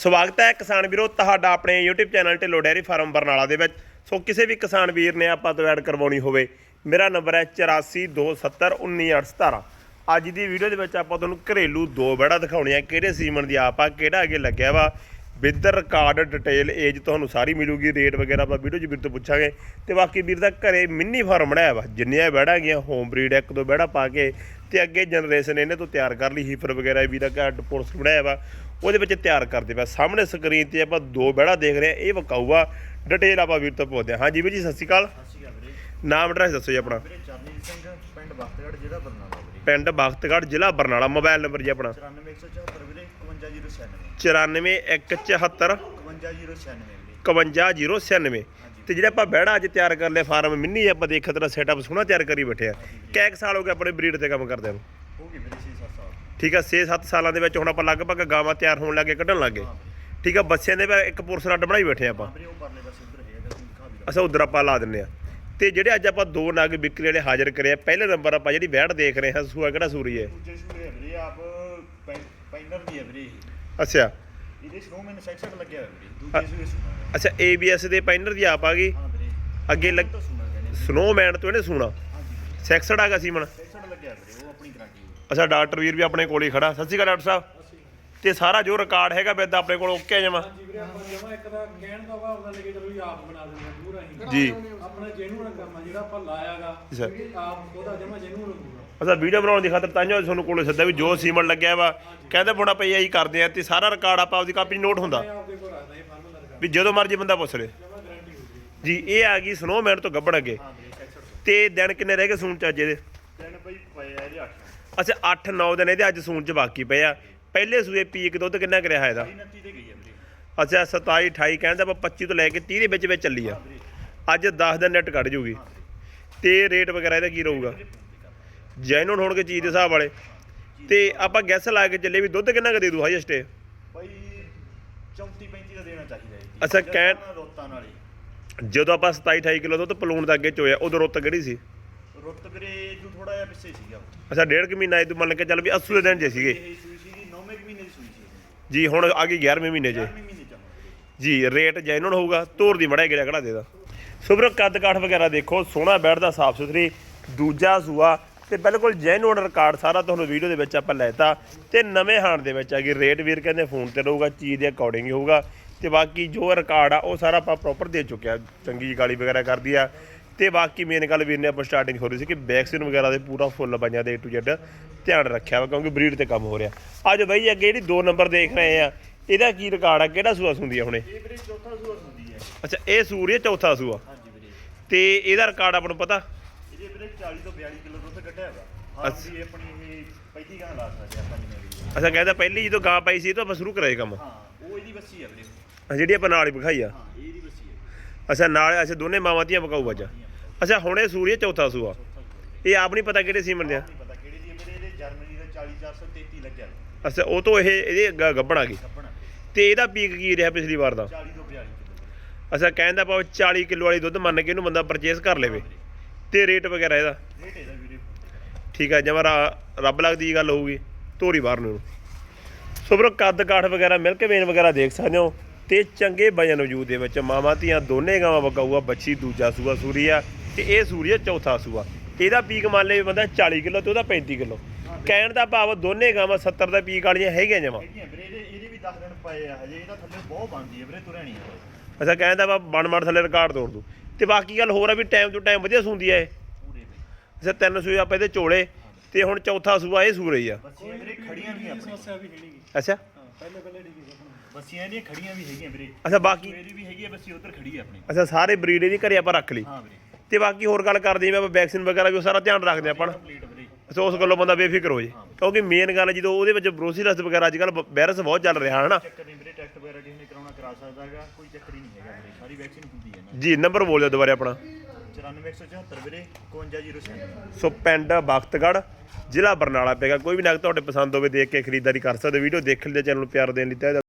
ਸਵਾਗਤ ਹੈ ਕਿਸਾਨ ਵੀਰੋ ਤੁਹਾਡਾ ਆਪਣੇ YouTube channel Dhillon dairy farm Barnala ਦੇ ਵਿੱਚ। ਸੋ ਕਿਸੇ ਵੀ ਕਿਸਾਨ ਵੀਰ ਨੇ ਆਪਾਂ ਤੋਂ ਐਡ ਕਰਵਾਉਣੀ ਹੋਵੇ, ਮੇਰਾ ਨੰਬਰ ਹੈ 8427191817 ਅੱਜ ਦੀ ਵੀਡੀਓ ਦੇ ਵਿੱਚ ਆਪਾਂ ਤੁਹਾਨੂੰ ਘਰੇਲੂ ਦੋ ਬੜਾ ਦਿਖਾਉਣੇ ਆ, ਕਿਹੜੇ ਸੀਮਨ ਦੀ ਆਪ ਆ, ਕਿਹੜਾ ਅੱਗੇ ਲੱਗਿਆ ਵਾ ਵਿਦ ਰਿਕਾਰਡ ਡਿਟੇਲ ਏਜ ਤੁਹਾਨੂੰ ਸਾਰੀ ਮਿਲੂਗੀ ਰੇਟ ਵਗੈਰਾ ਆਪਾਂ ਵੀਡੀਓ 'ਚ ਵੀਰ ਤੋਂ ਪੁੱਛਾਂਗੇ। ਤੇ ਬਾਕੀ ਵੀਰ ਦਾ ਘਰੇ ਮਿੰਨੀ ਫਾਰਮ ਬਣਾਇਆ ਵਾ ਜਿੰਨੀਆਂ ਬੈੜਾ ਗਈਆਂ ਹੋਮ ਬਰੀਡ ਇੱਕ ਦੋ ਬੈੜਾ ਪਾ ਕੇ ਤੇ ਅੱਗੇ ਜਨਰੇਸ਼ਨ ਇਹਨੇ ਤੋਂ ਤਿਆਰ ਕਰ ਲਈ ਹੀਫਰ ਵਗੈਰਾ ਵੀਰ ਦਾ ਘਰ ਪੋਰਸ ਬਣਾਇਆ ਵਾ। ਉਹਦੇ ਵਿੱਚ ਤਿਆਰ ਕਰਦੇ ਪਿਆ ਸਾਹਮਣੇ ਸਕਰੀਨ ਤੇ ਆਪਾਂ ਦੋ ਬੈੜਾ ਦੇਖ ਰਹੇ ਆ ਇਹ ਵਕਾਊਆ। ਡਿਟੇਲ ਆਪਾਂ ਵੀਰ ਤੋਂ ਪੁੱਛਦੇ ਹਾਂ ਹਾਂਜੀ ਵੀਰ ਜੀ ਸਤਿ ਸ਼੍ਰੀ ਅਕਾਲ। ਨਾਮ ਐਡਰੈਸ ਦੱਸੋ ਜੀ ਆਪਣਾ। ਚਰਨਜੀਤ ਸਿੰਘ ਪਿੰਡ ਬਖਤਗੜ੍ਹ ਜ਼ਿਲ੍ਹਾ ਬਰਨਾਲਾ ਪਿੰਡ ਬਖਤਗੜ੍ਹ ਜ਼ਿਲ੍ਹਾ ਬਰਨਾਲਾ ਮੋਬਾਈਲ ਨੰਬਰ ਜੀ ਆਪਣਾ। 94174 ਵੀਰੇ 51096 94174 51096 ਵੀਰੇ 51096 ਤੇ ਜਿਹੜਾ ਆਪਾਂ ਬਹਿੜਾ ਅੱਜ ਤਿਆਰ ਕਰ ਲਿਆ ਫਾਰਮ ਮਿੰਨੀ ਆਪਾਂ ਦੇਖਿਆ ਤੇਰਾ ਸੈਟਅਪ ਸੋਹਣਾ ਤਿਆਰ ਕਰੀ ਬੈਠੇ ਆ। ਕੈਕ ਸਾਲ ਹੋ ਗਏ ਆਪਣੇ ਬਰੀਡ ਤੇ ਕੰਮ ਕਰਦਿਆਂ ਨੂੰ? ਹੋ ਗਏ ਵੀਰੇ 6-7 ਸਾਲ। ਠੀਕ ਆ 6-7 ਸਾਲਾਂ ਦੇ ਵਿੱਚ ਹੁਣ ਆਪਾਂ ਲਗਭਗ ਗਾਵਾਂ ਤਿਆਰ ਹੋਣ ਲੱਗੇ ਕੱਢਣ ਲੱਗੇ। ਠੀਕ ਆ ਬੱਚਿਆਂ ਦੇ ਇੱਕ ਪੁਰਸ ਰੱਡ ਬਣਾਈ ਬੈਠੇ ਆਪਾਂ। ਅਸਾਂ ਉਧਰ ਆਪਾਂ ਲਾ ਦਿੰਨੇ ਆ। ਤੇ ਜਿਹੜੇ ਅੱਜ ਆਪਾਂ ਦੋ ਨਗ ਵਿਕਰੀ ਵਾਲੇ ਹਾਜ਼ਰ ਕਰੇ ਆ ਪਹਿਲੇ ਨੰਬਰ ਆਪਾਂ ਜਿਹੜੀ ਬੈੜ ਦੇਖ ਰਹੇ ਹਾਂ ਸੂਆ ਕਿਹੜਾ ਸੂਰੀ ਹੈ? ਦੂਜੇ ਸੂਰੇ ਆ ਵੀਰੇ ਆਪ ਪੈਨਰ ਦੀ ਹੈ ਵੀਰੇ। ਇਹ। ਅੱਛਾ। ਇਹਦੇ ਸਨੋਮੈਨ ਸਾਈਡ ਸਾਈਡ ਲੱਗਿਆ ਹੋਇਆ ਵੀਰੇ ਦੂਜੇ ਸੂਰੇ ਸੁਣਾ ਹੈ। ਅੱਛਾ ABS ਦੇ ਪੈਨਰ ਦੀ ਆਪ ਆ ਗਈ? ਹਾਂ ਵੀਰੇ ਅੱਗੇ ਲੱਗ। ਸਨੋਮੈਨ ਤੋਂ ਇਹਨੇ ਸੂਣਾ। ਹਾਂਜੀ ਵੀਰੇ। ਸੈਕਸਡ ਆਗਾ ਸੀਮਨ ਸਾਈਡ ਸਾਈਡ ਲੱਗਿਆ ਵੀਰੇ ਉਹ ਆਪਣੀ ਗਾਰੰਟੀ ਹੈ ਅੱਛਾ ਡਾਕਟਰ ਵੀਰ ਵੀ ਆਪਣੇ ਕੋਲ ਹੀ ਖੜਾ। ਸਤਿ ਸ਼੍ਰੀ ਅਕਾਲ ਡਾਕਟਰ ਸਾਹਿਬ। ਤੇ ਸਾਰਾ ਜੋ ਰਿਕਾਰਡ ਹੈਗਾ ਬਿੱਦ ਆਪਣੇ ਕੋਲ ਓਕੇ ਜਮਾ। ਜੀ ਵੀਰੇ ਆਪਾਂ ਜਮਾ ਇੱਕ ਦਾ ਕਹਿਣ ਦਾ ਭਾਵ ਨਾਲ ਕਿ ਚਲੋ ਜੀ ਆਪ ਬਣਾ ਦਿੰਦੇ ਆ ਪੂਰਾ ਹੀ। ਜੀ। ਆਪਣਾ ਜੈਨੂਨ ਕੰਮ ਆ ਜਿਹੜਾ ਆਪਾਂ ਲਾਇਆਗਾ ਅੱਛਾ ਆਪ ਉਹਦਾ ਜਮਾ ਜੈਨੂਨ ਹੋਊਗਾ। ਅੱਛਾ ਵੀਡੀਓ ਬਣਾਉਣ ਦੀ ਖਾਤਰ ਤਾਂ ਜੋ ਤੁਹਾਨੂੰ ਕੋਲੇ ਸੱਦਾ ਵੀ ਜੋ ਸੀਮਨ ਲੱਗਿਆ ਵਾ ਕਹਿੰਦੇ ਬੁਣਾ ਪਈ ਆਈ ਕਰਦੇ ਆ ਤੇ ਸਾਰਾ ਰਿਕਾਰਡ ਆਪਾਂ ਆਪਦੀ ਕਾਪੀ ਨੋਟ ਹੁੰਦਾ। ਮੈਂ ਆਪਦੇ ਕੋਲ ਰੱਖਦਾ ਇਹ ਫਾਰਮ ਦਾ ਰਿਕਾਰਡ ਵੀ ਜਦੋਂ ਮਰਜ਼ੀ ਬੰਦਾ ਪੁੱਛ ਲੇ। ਜਮਾ ਗਾਰੰਟੀ ਹੋਊਗੀ। ਜੀ ਇਹ ਆ ਗਈ ਸਨੋਮੈਨ ਤੋਂ ਗੱਬਣ ਅੱਗੇ। ਹਾਂ ਵੀਰੇ ਤੇ। ਦਿਨ ਕਿੰਨੇ ਰਹਿ ਗਏ ਸੂਣ ਚ ਅੱਜ ਇਹਦੇ? ਤਿੰਨ ਬਈ ਪਏ ਆ ਇਹਦੇ 8 ਅੱਛਾ 8-9 ਦਿਨ ਇਹਦੇ ਅੱਜ ਸੂਣ ਚ ਬਾਕੀ ਪਏ ਆ। ਪਹਿਲੇ ਸੂਏ ਪੀਕ ਦੁੱਧ ਕਿੰਨਾ ਕਰਿਆ ਹੈ ਇਹਦਾ? 29 ਤੇ ਗਈ ਹੈ ਵੀਰੇ ਅੱਛਾ 27 28 ਕਹਿੰਦਾ ਆਪਾਂ 25 ਤੋਂ ਲੈ ਕੇ 30 ਦੇ ਵਿੱਚ ਵਿੱਚ ਚੱਲੀ ਆ। ਅੱਜ 10 ਦਿਨ ਨੈਟ ਕੱਢ ਜੂਗੀ ਤੇ ਰੇਟ ਵਗੈਰਾ ਇਹਦਾ ਕੀ ਰਹੂਗਾ? ਜੈਨੂਨ ਹੋਣਗੇ ਚੀਜ਼ ਦੇ ਹਿਸਾਬ ਵਾਲੇ। ਤੇ ਆਪਾਂ ਗੈਸ ਲਾ ਕੇ ਚੱਲੇ ਵੀ ਦੁੱਧ ਕਿੰਨਾ ਕੁ ਦੇ ਦੂ ਹਾਈਐਸਟ ਇਹ ਭਾਈ 34 35 ਦਾ ਦੇਣਾ ਚਾਹੀਦਾ ਹੈ ਅੱਛਾ, ਕਹਿਣ- ਰੋਤਾਂ ਨਾਲ ਹੀ। ਜਦੋਂ ਆਪਾਂ 27 28 ਕਿਲੋ ਦੁੱਧ ਪਲੂਣ ਦਾ ਅੱਗੇ ਚੋਇਆ ਉਦੋਂ ਰੁੱਤ ਕਿਹੜੀ ਸੀ? ਰੁੱਤ ਵੀਰੇ ਤੂੰ ਥੋੜਾ ਜਿਹਾ ਪਿੱਛੇ ਸੀਗਾ। ਅੱਛਾ ਡੇਢ ਕੁ ਮਹੀਨਾ ਇਹ ਤੋਂ ਮੰਨ ਕੇ ਚੱਲ ਵੀ 80 ਦੇ ਦਿਨ ਜੇ ਸੀਗੇ। ਇਹ ਸੂਈ ਸੀਗੀ 9ਵੇਂ ਮਹੀਨੇ ਦੀ ਸੂਈ ਸੀ ਜੀ ਹੁਣ ਆ ਗਈ 11ਵੇਂ ਮਹੀਨੇ 'ਚ 11ਵੇਂ ਮਹੀਨੇ ਚ ਆਉਣਾ ਵੀਰੇ ਜੀ ਰੇਟ ਜੈਨੂਨ ਹੋਊਗਾ ਤੋਰ ਦੀ ਮੜਾ ਗਿੜਾ ਕਿਹੜਾ ਦੇਦਾ ਸੁਬਰ ਕੱਦ ਕਾਠ ਵਗੈਰਾ ਦੇਖੋ ਸੋਹਣਾ ਬੈਠਦਾ ਸਾਫ਼ ਸੁਥਰੀ ਦੂਜਾ ਸੂਆ ਤੇ ਬਿਲਕੁਲ ਜੈਨੂਨ ਰਿਕਾਰਡ ਸਾਰਾ ਤੁਹਾਨੂੰ ਵੀਡੀਓ ਦੇ ਵਿੱਚ ਆਪਾਂ ਲੈਤਾ। ਤੇ ਨਵੇਂ ਹਾਣ ਦੇ ਵਿੱਚ ਆ ਗਈ ਰੇਟ ਵੀਰ ਕਹਿੰਦੇ ਫੋਨ ਤੇ ਰਹੂਗਾ ਚੀਜ਼ ਦੇ ਅਕੋਰਡਿੰਗ ਹੀ ਹੋਊਗਾ। ਤੇ ਬਾਕੀ ਜੋ ਰਿਕਾਰਡ ਆ ਉਹ ਸਾਰਾ ਆਪਾਂ ਪ੍ਰੋਪਰ ਦੇ ਚੁੱਕਿਆ। ਚੰਗੀ ਗਾਲੀ ਵਗੈਰਾ ਕਰਦੀ ਆ। ਤੇ ਬਾਕੀ ਮੇਨ ਗੱਲ ਵੀਰ ਨੇ ਆਪਾਂ ਸਟਾਰਟਿੰਗ ਹੋ ਰਹੀ ਸੀ ਕਿ ਵੈਕਸੀਨ ਵਗੈਰਾ ਦੇ ਪੂਰਾ ਫੁੱਲ ਬਾਈਆਂ ਦੇ A to Z ਧਿਆਨ ਰੱਖਿਆ ਵਾ ਕਿਉਂਕਿ ਬਰੀਡ ਤੇ ਕੰਮ ਹੋ ਰਿਹਾ। ਅੱਜ ਬਈ ਅੱਗੇ ਜਿਹੜੀ ਦੋ ਨੰਬਰ ਦੇਖ ਰਹੇ ਆ ਇਹਦਾ ਕੀ ਰਿਕਾਰਡ ਆ ਕਿਹੜਾ ਸੂਆ ਸੁੰਦੀ ਆ ਹੁਣੇ? ਇਹ ਵੀਰੇ ਚੌਥਾ ਸੂਆ ਹੁੰਦੀ ਹੈ ਅੱਛਾ ਇਹ ਸੂਰੀਆ ਚੌਥਾ ਸੂਆ? ਹਾਂਜੀ ਵੀਰੇ। ਤੇ ਇਹਦਾ ਰਿਕਾਰਡ ਆਪਾਂ ਨੂੰ ਪਤਾ? ਇਹਦੇ ਵੀਰੇ 40 ਤੋਂ 42 ਕਿਲੋ ਦੁੱਧ ਕੱਢਿਆ ਹਾਂ ਦੀ ਆਪਣੀ ਇਹ ਪਹਿਲੀ ਗਾਂ ਲਾ ਸਕਦੇ ਆਪਾਂ ਜਿਵੇਂ ਵੀ। ਅੱਛਾ ਕਹਿੰਦਾ ਪਹਿਲੀ ਜਦੋਂ ਗਾਂ ਪਾਈ ਸੀ ਤੋਂ ਆਪਾਂ ਸ਼ੁਰੂ ਕਰਾਏ ਕੰਮ। ਹਾਂ ਉਹ ਇਹਦੀ ਬੱਸੀ ਹੈ ਵੀਰੇ। ਜਿਹੜੀ ਆਪਾਂ ਨਾਲ ਹੀ ਵਿਖਾਈ ਆ। ਹਾਂ ਇਹ ਇਹਦੀ ਬੱਸੀ ਹੈ ਅੱਛਾ ਨਾਲ ਅੱਛਾ ਦੋਨੇ ਮਾਵਾਂ ਧੀਆਂ ਪਕਾਊ ਅੱਜ? ਅੱਛਾ ਹੁਣ ਇਹ ਸੂਰੀਆ ਚੌਥਾ ਸੂਆ। ਇਹ ਆਪ ਨਹੀਂ ਪਤਾ ਕਿਹੜੇ ਸੀਮਨ ਦੇ ਆ। ਨਹੀਂ ਪਤਾ ਕਿਹੜੀ ਦੀ ਹੈ ਵੀਰੇ ਇਹਦੇ ਜਰਮਨੀ ਦਾ 40433 ਲੱਗਿਆ ਹੋਇਆ। ਅੱਛਾ ਉਹ ਤੋਂ ਇਹ ਇਹਦੇ ਗ- ਗੱਭਣ ਆ ਗਈ ਕੱਪਣਾ ਤੇ ਇਹਦਾ ਪੀਕ ਕੀ ਰਿਹਾ ਪਿਛਲੀ ਵਾਰ ਦਾ? 40 ਤੋਂ 42 ਕਿਲੋ। ਅੱਛਾ ਕਹਿੰਦਾ ਆਪਾਂ 40 ਕਿਲੋ ਵਾਲੀ ਦੁੱਧ ਮੰਨ ਕੇ ਇਹਨੂੰ ਬੰਦਾ ਪਰਚੇਸ ਕਰ ਲਵੇ। ਤੇ ਰੇਟ ਵਗੈਰਾ ਇਹਦਾ? ਰੇਟ ਇਹਦਾ ਵੀਰੇ। ਠੀਕ ਹੈ ਜਮਾ ਰੱਬ ਲੱਗਦੀ ਗੱਲ ਹੋਊਗੀ। ਧੋਰੀ ਬਾਹਰ ਨੂੰ। ਸੋ ਬਰੋ ਕੱਦ ਕਾਠ ਵਗੈਰਾ ਮਿਲ ਕੇ ਵੇਨ ਵਗੈਰਾ ਦੇਖ ਸਕਦੇ ਹੋ। ਤੇ ਚੰਗੇ ਵਜਨ ਵਜੂਦ ਦੇ ਵਿੱਚ ਮਾਵਾਂ ਧੀਆਂ ਦੋਨੇ ਗਾਵਾਂ ਵਕਾਊਆ ਬੱਚੀ ਦੂਜਾ ਸੂਆ ਸੂਰੀਆ ਤੇ ਇਹ ਸੂਰੀਆ ਚੌਥਾ ਸੂਆ। ਇਹਦਾ ਪੀਕ ਮੰਨ ਲਏ ਬੰਦਾ 40 ਕਿਲੋ ਤੇ ਉਹਦਾ 35 ਕਿਲੋ। ਕਹਿਣ ਦਾ ਭਾਵ ਦੋਨੇ ਗਾਵਾਂ 70 ਦਾ ਪੀਕ ਵਾਲੀਆਂ ਹੈਗੀਆਂ ਜਮਾ। ਹੈਗੀਆਂ ਵੀਰੇ ਇਹਦੇ ਇਹਦੇ ਵੀ 10 ਦਿਨ ਪਏ ਆ ਹਜੇ ਇਹਦਾ ਥੱਲੇ ਬਹੁਤ ਬਣਦੀ ਹੈ ਵੀਰੇ ਤੁਰਿਆ ਨਹੀਂ ਹੈ ਅੱਛਾ ਕਹਿੰਦਾ ਵਾ ਬਣ ਮੜ ਥੱਲੇ ਰਿਕਾਰਡ ਤੋੜ ਦੂ ਤੇ ਬਾਕੀ ਗੱਲ ਹੋਰ ਆ ਵੀ ਟਾਈਮ ਤੋਂ ਟਾਈਮ ਵਧੀਆ ਸੂੰਦੀ ਆ ਇਹ। ਅੱਛਾ ਤਿੰਨ ਸੂਏ ਆਪਾਂ ਇਹਦੇ ਚੋਲੇ ਤੇ ਹੁਣ ਚੌਥਾ ਸੂਆ ਇਹ ਸੂ ਰਹੀ ਆ ਵੀਰੇ ਖੜੀਆਂ ਵੀ ਆਪਣੀ ਸਮੱਸਿਆ ਵੀ ਹੈ ਨਹੀਂਗੀ ਅੱਛਾ। ਹਾਂ ਪਹਿਲੇ ਪਹਿਲੇ ਠੀਕ ਹੈ ਆਪਣਾ। ਬੱਸੀਆਂ ਇਹਦੀਆਂ ਖੜੀਆਂ ਵੀ ਹੈਗੀਆਂ ਵੀਰੇ। ਅੱਛਾ ਬਾਕੀ ਮੇਰੀ ਵੀ ਹੈਗੀ ਹੈ ਬੱਸੀ ਉਧਰ ਖੜੀ ਹੈ ਆਪਣੀ। ਅੱਛਾ ਸਾਰੇ ਬਰੀਡ ਇਹਦੀ ਘਰੇ ਆਪਾਂ ਰੱਖ ਲਈ। ਹਾਂ ਵੀਰੇ। ਤੇ ਬਾਕੀ ਹੋਰ ਗੱਲ ਕਰਦੇ ਜਿਵੇਂ ਆਪਾਂ ਵੈਕਸੀਨ ਵਗੈਰਾ ਵੀ ਉਹ ਸਾਰਾ ਧਿਆਨ ਰੱਖਦੇ ਆਪਾਂ ਅੱਛਾ ਉਸ ਗੱਲੋਂ ਬੰਦਾ ਬੇਫਿਕਰ ਹੋ ਜੇ। ਕਿਉਂਕਿ ਮੇਨ ਗੱਲ ਜਦੋਂ ਉਹਦੇ ਵਿੱਚ ਬਰੋਸੀਲਸ ਵਗੈਰਾ ਅੱਜ ਕੱਲ ਵਾਇਰਸ ਬਹੁਤ ਚੱਲ ਰਿਹਾ ਹੈ ਨਾ ਚੱਕਰ ਨਹੀਂ ਵੀਰੇ ਟੈਸਟ ਵਗੈਰਾ ਕਿਸੇ ਨੇ ਕਰਾਉਣਾ ਕਰਾ ਸਕਦਾ ਹੈਗਾ ਕੋਈ ਚੱਕਰ ਹੀ ਨਹੀਂ ਹੈਗਾ ਵੀਰੇ ਸਾਰੀ ਵੈਕਸੀਨ ਹੁੰਦੀ ਹੈ ਨਾ। ਜੀ ਨੰਬਰ ਬੋਲ ਦਿਓ ਦੁਬਾਰੇ ਆਪਣਾ। 94174 ਵੀਰੇ 51096 ਸੋ ਪਿੰਡ ਬਖਤਗੜ੍ਹ ਜ਼ਿਲ੍ਹਾ ਬਰਨਾਲਾ ਪੈਗਾ ਕੋਈ ਵੀ ਨਗ ਤੁਹਾਡੇ ਪਸੰਦ ਹੋਵੇ ਦੇਖ ਕੇ ਖਰੀਦਦਾਰੀ ਕਰ ਸਕਦੇ ਵੀਡੀਓ ਦੇਖਣ ਦੇ ਚੈਨਲ ਨੂੰ ਪਿਆਰ ਦੇਣ ਲਈ।